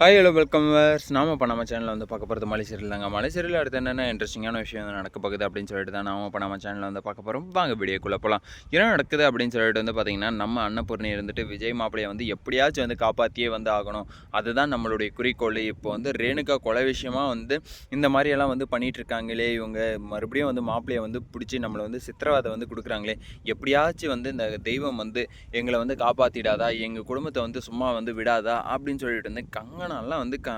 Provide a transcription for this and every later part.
Hi hello welcome verse நாம இப்போ நம்ம சேனலில் வந்து பார்க்க போகிறது மலைசேரியில் தாங்க மலைசீரியல் அடுத்து என்னென்ன இன்ட்ரெஸ்டிங்கான விஷயம் வந்து நடக்க போகுது அப்படின்னு சொல்லிட்டு தான் நாம இப்போ நம்ம சேனலில் வந்து பார்க்க போகிறோம் வாங்க வீடியோக்குள்ளே போகலாம் என்ன நடக்குது அப்படின்னு சொல்லிட்டு வந்து பார்த்திங்கன்னா நம்ம அன்னபூர்ணி இருந்துட்டு விஜய் மாப்பிளையை வந்து எப்படியாச்சும் வந்து காப்பாற்றியே வந்து ஆகணும். அதுதான் நம்மளுடைய குறிக்கோள். இப்போ வந்து ரேணுகா கொலை விஷயமா வந்து இந்த மாதிரியெல்லாம் வந்து பண்ணிகிட்டு இருக்காங்களே இவங்க மறுபடியும் வந்து மாப்பிளையை வந்து பிடிச்சி நம்மளை வந்து சித்திரவதை வந்து கொடுக்குறாங்களே. எப்படியாச்சும் வந்து இந்த தெய்வம் வந்து எங்களை வந்து காப்பாற்றிடாதா எங்கள் குடும்பத்தை வந்து சும்மா வந்து விடாதா? அப்படின்னு சொல்லிட்டு வந்து கங்கணம்லாம் வந்து க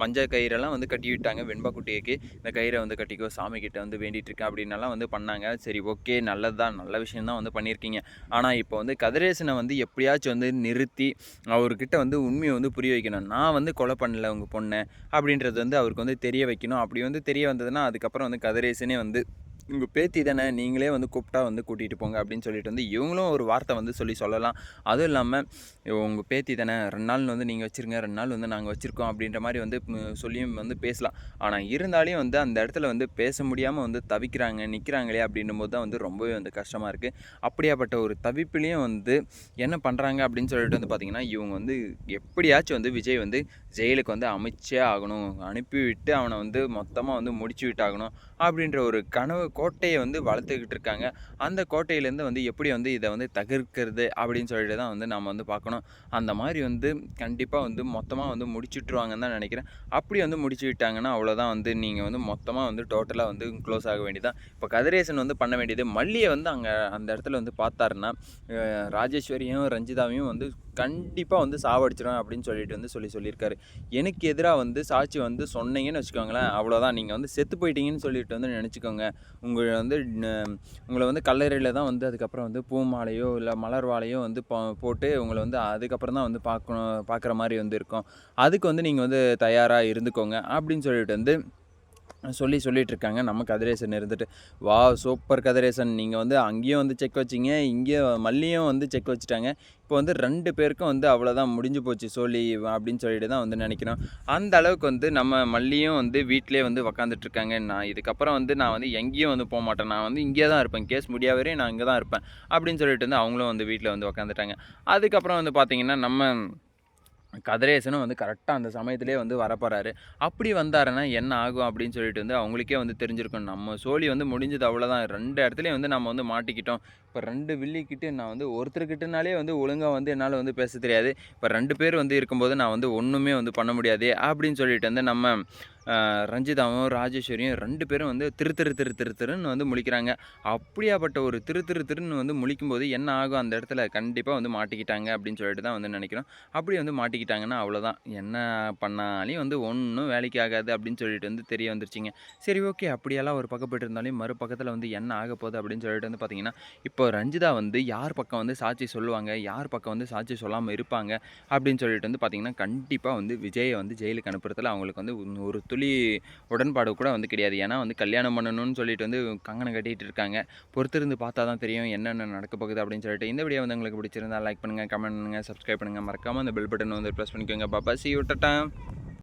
மஞ்சள் கயிறெல்லாம் வந்து கட்டி விட்டாங்க வெண்பா குட்டிக்கு. இந்த கயிறை வந்து கட்டிக்கோ சாமி கிட்ட வந்து வேண்டிகிட்டு இருக்கேன் அப்படின்னலாம் வந்து பண்ணாங்க. சரி ஓகே நல்லது தான் நல்ல விஷயம் தான் வந்து பண்ணியிருக்கீங்க. ஆனால் இப்போ வந்து கதிரேசனை வந்து எப்படியாச்சும் வந்து நிறுத்தி அவர்கிட்ட வந்து உண்மையை வந்து புரிய வைக்கணும். நான் வந்து கொலை பண்ணல உங்கள் பொண்ணை அப்படின்றது வந்து அவருக்கு வந்து தெரிய வைக்கணும். அப்படி வந்து தெரிய வந்ததுன்னா அதுக்கப்புறம் வந்து கதிரேசனே வந்து உங்கள் பேத்தி தானே நீங்களே வந்து கூப்பிட்டா வந்து கூட்டிகிட்டு போங்க அப்படின்னு சொல்லிட்டு வந்து இவங்களும் ஒரு வார்த்தை வந்து சொல்லி சொல்லலாம். அதுவும் இல்லாமல் உங்கள் பேத்தி தானே ரெண்டு நாள் வந்து நீங்கள் வச்சுருங்க ரெண்டு நாள் வந்து நாங்கள் வச்சுருக்கோம் அப்படின்ற மாதிரி வந்து சொல்லியும் வந்து பேசலாம். ஆனால் இருந்தாலும் வந்து அந்த இடத்துல வந்து பேச முடியாமல் வந்து தவிக்கிறாங்க நிற்கிறாங்களே அப்படின்னும் போது தான் வந்து ரொம்பவே வந்து கஷ்டமாக இருக்குது அப்படியாப்பட்ட ஒரு தவிப்புலேயும் வந்து என்ன பண்ணுறாங்க அப்படின்னு சொல்லிட்டு வந்து பார்த்திங்கன்னா இவங்க வந்து எப்படியாச்சும் வந்து விஜய் வந்து ஜெயிலுக்கு வந்து அமைச்சே ஆகணும் அனுப்பிவிட்டு அவனை வந்து மொத்தமாக வந்து முடிச்சு விட்டாகணும் அப்படின்ற ஒரு கனவு கோட்டையை வந்து வளர்த்துக்கிட்டு இருக்காங்க. அந்த கோட்டையிலேருந்து வந்து எப்படி வந்து இதை வந்து தகர்க்கிறது அப்படின்னு சொல்லிட்டு தான் வந்து நம்ம வந்து பார்க்கணும். அந்த மாதிரி வந்து கண்டிப்பாக வந்து மொத்தமாக வந்து முடிச்சுட்ருவாங்கன்னு தான் நினைக்கிறேன். அப்படி வந்து முடிச்சு விட்டாங்கன்னா அவ்வளோதான் வந்து நீங்கள் வந்து மொத்தமாக வந்து டோட்டலாக வந்து க்ளோஸ் ஆக வேண்டியதான் இப்போ கதிரேசன் வந்து பண்ண வேண்டியது மல்லியை வந்து அங்கே அந்த இடத்துல வந்து பார்த்தாருன்னா ராஜேஸ்வரியும் ரஞ்சிதாவையும் வந்து கண்டிப்பாக வந்து சாவடிச்சிடும் அப்படின்னு சொல்லிட்டு வந்து சொல்லி சொல்லியிருக்காரு. எனக்கு எதிராக வந்து சாட்சி வந்து சொன்னீங்கன்னு வச்சுக்கோங்களேன் அவ்வளோதான் நீங்கள் வந்து செத்து போயிட்டீங்கன்னு சொல்லிட்டு வந்து நினச்சிக்கோங்க. உங்களை வந்து உங்களை வந்து கல்லறையில் தான் வந்து அதுக்கப்புறம் வந்து பூ மாலையோ இல்லை மலர் வாழையோ வந்து போ- போட்டு உங்களை வந்து அதுக்கப்புறம் தான் வந்து பார்க்கணும் பார்க்குற மாதிரி வந்து இருக்கும். அதுக்கு வந்து நீங்கள் வந்து தயாராக இருந்துக்கோங்க அப்படின்னு சொல்லிட்டு வந்து சொல்லி சொல்லிட்டு இருக்காங்க நம்ம கதிரேசன் இருந்துட்டு வா சூப்பர் கதிரேசன். நீங்கள் வந்து அங்கேயும் வந்து செக் வச்சிங்க. இங்கே மல்லியும் வந்து செக் வச்சுட்டாங்க. இப்போ வந்து ரெண்டு பேருக்கும் வந்து அவ்வளோதான் முடிஞ்சு போச்சு. சொல்லி அப்படின்னு சொல்லிட்டு தான் வந்து நினைக்கிறோம். அந்த அளவுக்கு வந்து நம்ம மல்லியும் வந்து வீட்டிலே வந்து உக்காந்துட்ருக்காங்க நான் இதுக்கப்புறம் வந்து நான் வந்து எங்கேயும் வந்து போக மாட்டேன். நான் வந்து இங்கே தான் இருப்பேன். கேஸ் முடியா நான் இங்கே தான் இருப்பேன். அப்படின்னு சொல்லிட்டு வந்து அவங்களும் வந்து வீட்டில் வந்து உக்காந்துட்டாங்க. அதுக்கப்புறம் வந்து பார்த்திங்கன்னா நம்ம கதிரேசனும் வந்து கரெக்டாக அந்த சமயத்திலே வந்து வரப்போறாரு. அப்படி வந்தாருன்னா என்ன ஆகும் அப்படின்னு சொல்லிட்டு வந்து அவங்களுக்கே வந்து தெரிஞ்சிருக்கும். நம்ம சோழி வந்து முடிஞ்சது அவ்வளோதான் ரெண்டு இடத்துலையும் வந்து நம்ம வந்து மாட்டிக்கிட்டோம். இப்போ ரெண்டு வில்லிக்கிட்டு நான் வந்து ஒருத்தர்கிட்டனாலே வந்து ஒழுங்காக வந்து என்னால் வந்து பேச தெரியாது. இப்போ ரெண்டு பேர் வந்து இருக்கும்போது நான் வந்து ஒன்றுமே வந்து பண்ண முடியாது அப்படின்னு சொல்லிட்டு வந்து நம்ம ரஞ்சிதாவும் ராஜேஸ்வரியும் ரெண்டு பேரும் வந்து திரு திரு திரு திரு திருன்னு வந்து முழிக்கிறாங்க. அப்படியாப்பட்ட ஒரு திரு திரு திருன்னு வந்து முழிக்கும்போது என்ன ஆகும்? அந்த இடத்துல கண்டிப்பாக வந்து மாட்டிக்கிட்டாங்க அப்படின்னு சொல்லிட்டு தான் வந்து நினைக்கிறோம். அப்படி வந்து மாட்டிக்கிட்டாங்கன்னா அவ்வளோதான் என்ன பண்ணாலையும் வந்து ஒன்றும் வேலைக்கு ஆகாது அப்படின்னு சொல்லிட்டு வந்து தெரிய வந்துருச்சுங்க. சரி ஓகே. அப்படியெல்லாம் ஒரு பக்கம் போயிட்டு இருந்தாலும் மறுபக்கத்தில் வந்து என்ன ஆக போகுது அப்படின்னு சொல்லிட்டு வந்து பார்த்தீங்கன்னா இப்போ ரஞ்சிதா வந்து யார் பக்கம் வந்து சாட்சி சொல்லுவாங்க? யார் பக்கம் வந்து சாட்சி சொல்லாமல் இருப்பாங்க? அப்படின்னு சொல்லிட்டு வந்து பார்த்திங்கன்னா கண்டிப்பாக வந்து விஜயை வந்து ஜெயிலுக்கு அனுப்புறதுல அவங்களுக்கு வந்து ஒரு- துளி உடன்பாடு கூட வந்து கிடையாது. ஏன்னா வந்து கல்யாணம் பண்ணணும்னு சொல்லிட்டு வந்து கங்கணம் கட்டிகிட்டு இருக்காங்க. பொறுத்திருந்து பார்த்தா தான் தெரியும் என்னென்ன நடக்க போகுது அப்படின்னு சொல்லிட்டு. இந்த வீடியோ வந்து உங்களுக்கு பிடிச்சிருந்தா லைக் பண்ணுங்கள் கமெண்ட் பண்ணுங்கள் சப்ஸ்கிரைப் பண்ணுங்கள் மறக்காமல் அந்த பெல் பட்டன் வந்து ப்ரெஸ் பண்ணிக்கோங்க. பாப்பா சி விட்டட்டேன்